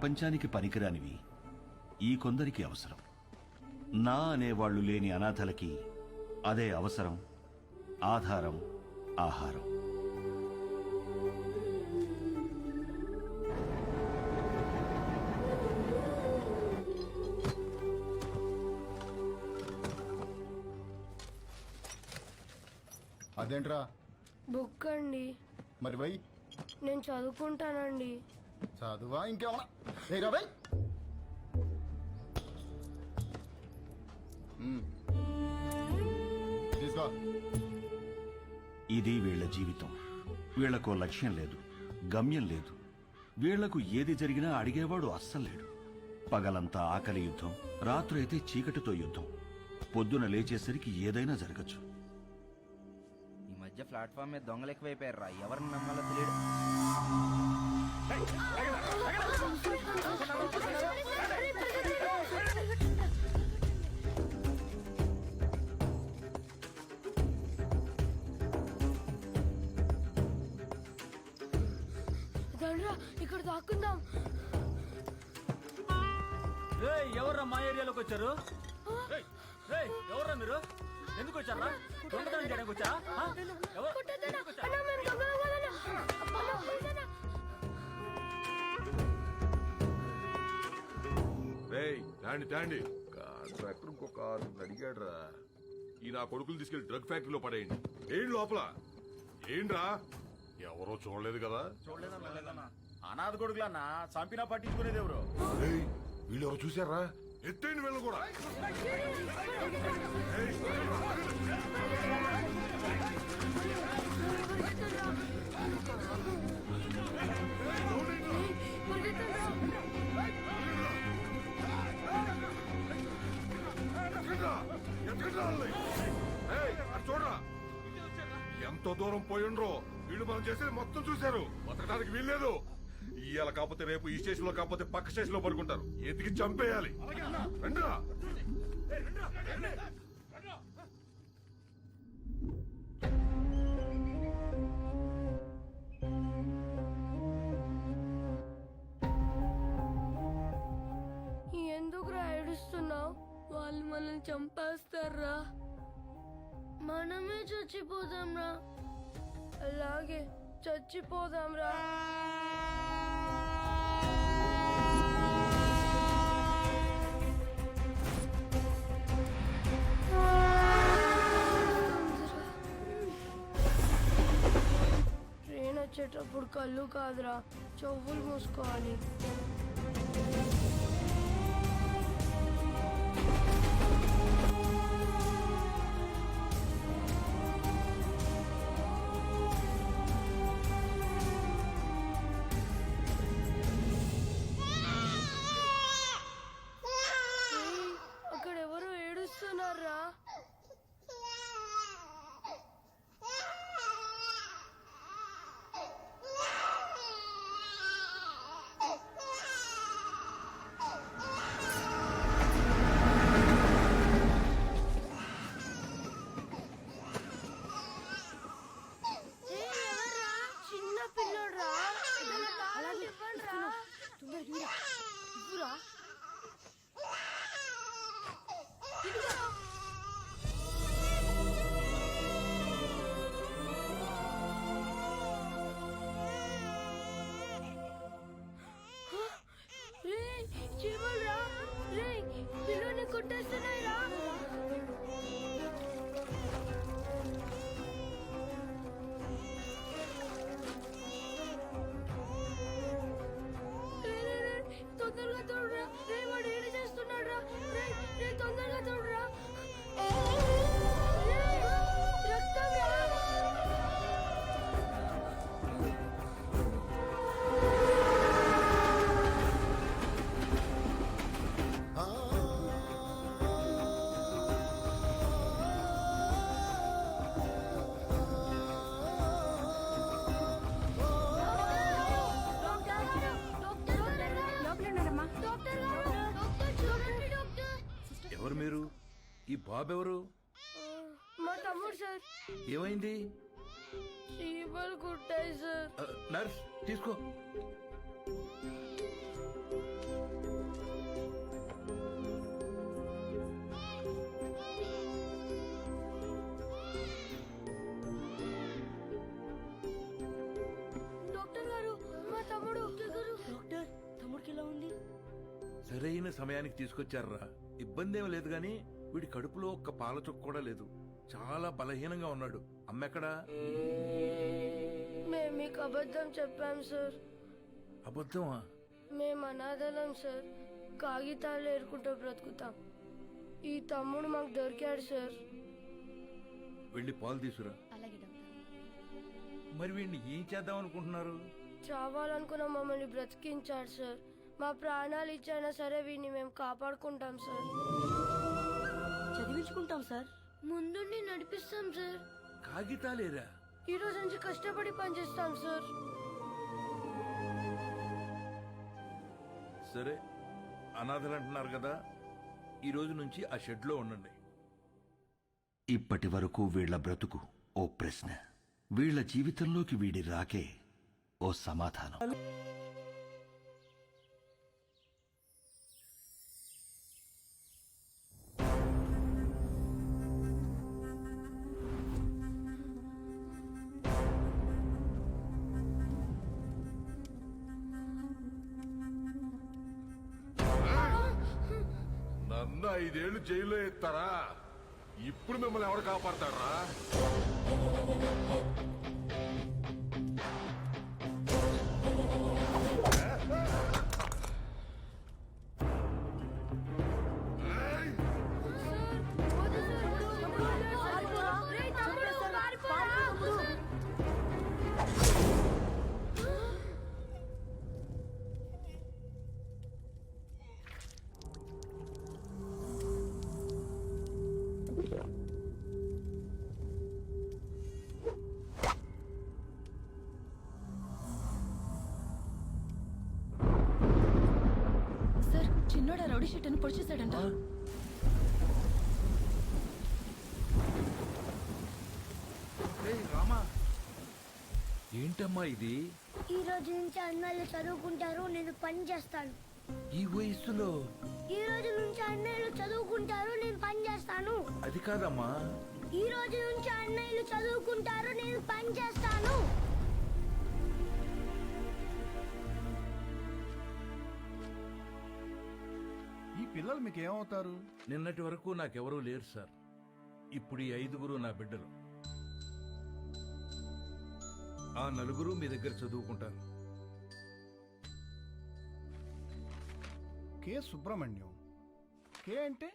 ప్రపంచానికి పనికిరానివి. ఈ కొందరికి అవసరం. నా అనేవాళ్ళు లేని అనాథలకి అదే అవసరం ఆధారం ఆహారం. అదేంట్రా? బుక్ అండి. మరి వై? నేను చదువుకుంటానండి. చదువా? ఇంకేమన్నా? బై మ్మ్. తీసుకో ఇది వీళ్ళ జీవితం. వీళ్ళకో లక్ష్యం లేదు గమ్యం లేదు. వీళ్ళకు ఏది జరిగినా అడిగేవాడు అస్సలు లేడు. పగలంతా ఆకలి యుద్ధం రాత్రైతే చీకటితో యుద్ధం. పొద్దున లేచేసరికి ఏదైనా జరగచ్చు. ఈ మధ్య ప్లాట్ఫామ్ మీద దొంగలు ఎక్కువైపోయారు రా ఎవరిని నమ్మాలో తెలియదు. ఇక్కడ దాక్కుందాం. ఎవర్రా మా ఏరియాలోకి వచ్చారు? ఎవర్రా మీరు? ఎందుకు వచ్చారా? దొంగతనం చేయడానికి వచ్చా ఎవరు? తాండి తాండి కాంట్రాక్టర్ ఇంకో కారు అడిగాడు రా ఈ నా కొడుకులు తీసుకెళ్ళి డ్రగ్ ఫ్యాక్టరీలో పడేయండి. ఏంటి లోపల? ఏంట్రా? ఎవరో చూడలేదు కదా? అనాథ కొడుకులన్నా చంపినా పట్టించుకునేది ఎవరు? వీళ్ళు ఎవరు చూసారా ఎత్తేయండి వీళ్ళు కూడా. ఏయ్, ఎంత దూరం పోయిండ్రో వీళ్ళు మనం చేసేది మొత్తం చూశారు. బతకడానికి వీల్లేదు. ఇవాళ కాకపోతే రేపు ఈ స్టేషన్లో కాకపోతే పక్క స్టేషన్లో పడుకుంటారు. ఎతికి చంపేయాలి. రండిరా. ఎందుకురా ఏడుస్తున్నావు? వాళ్ళు మనల్ని చంపేస్తారా? మనమే చచ్చిపోదాంరా అలాగే చచ్చిపోదాంరా ట్రైన్ వచ్చేటప్పుడు కళ్ళు కాదురా చెవులు మూసుకోవాలి. ఏడుస్తున్నారా బాబు ఎవరు మా తమ్ముడు సార్. ఏమైంది? చీమలు కుట్టాయి సార్. నర్స్ తీసుకో. డాక్టర్ గారు సరైన సమయానికి తీసుకొచ్చారా ఇబ్బంది ఏం లేదు కానీ వీడి కడుపులో ఒక్క పాల చుక్క కూడా లేదు. చాలా బలహీనంగా ఉన్నాడు. అమ్మెక్కడా? మేము మీకు అబద్ధం చెప్పాం సార్. అబద్ధమా? మేము అనాథలం సార్. కాగితాలు ఏరుకుంటూ బ్రతుకుతాం. ఈ తమ్ముడు మాకు దొరికాడు సార్. వెళ్ళి పాలు తీసుకురా. మరి వీడిని ఏం చేద్దాం అనుకుంటున్నారు? చావాలనుకున్న మమ్మల్ని బ్రతికించాడు సార్. మా ప్రాణాలు ఇచ్చైనా సరే వీడిని మేము కాపాడుకుంటాం సార్. చదివించుకుంటాం సార్. ముందుండి నడిపిస్తాం సార్. కాగితాలేరా? ఈ రోజు నుంచి కష్టపడి పనిచేస్తాం సార్. సరే అనాథలు అంటున్నారు కదా ఈ రోజు నుంచి ఆ షెడ్లో ఉండండి. ఇప్పటి వరకు వీళ్ళ బ్రతుకు ఓ ప్రశ్న. వీళ్ళ జీవితంలోకి వీడి రాకే ఓ సమాధానం. ఐదేళ్ళు జైల్లో ఎత్తారా? ఇప్పుడు మిమ్మల్ని ఎవరు కాపాడతారా సార్ చిన్నోడ రౌడీ షీట్ అని పొడిచేశాడంట. రామా. ఏంటమ్మా ఇది? ఈ రోజు నుంచి అన్నయ్యలు చదువుకుంటారు నేను పని చేస్తాను. ఈ వయస్సులో ఈ రోజు నుంచి అన్నయ్యలు చదువుకుంటారు నేను పని చేస్తాను. అది కాదమ్మా. ఈ రోజు నుంచి అన్నయ్యలు చదువుకుంటారు నేను పని చేస్తాను. ఈ పిల్లలు మీకు ఏమవుతారు నిన్నటి వరకు నాకెవరూ లేరు సార్. ఇప్పుడు ఈ ఐదుగురు నా బిడ్డలు. ఆ నలుగురు మీ దగ్గర చదువుకుంటారు. కె సుబ్రహ్మణ్యం. కే అంటే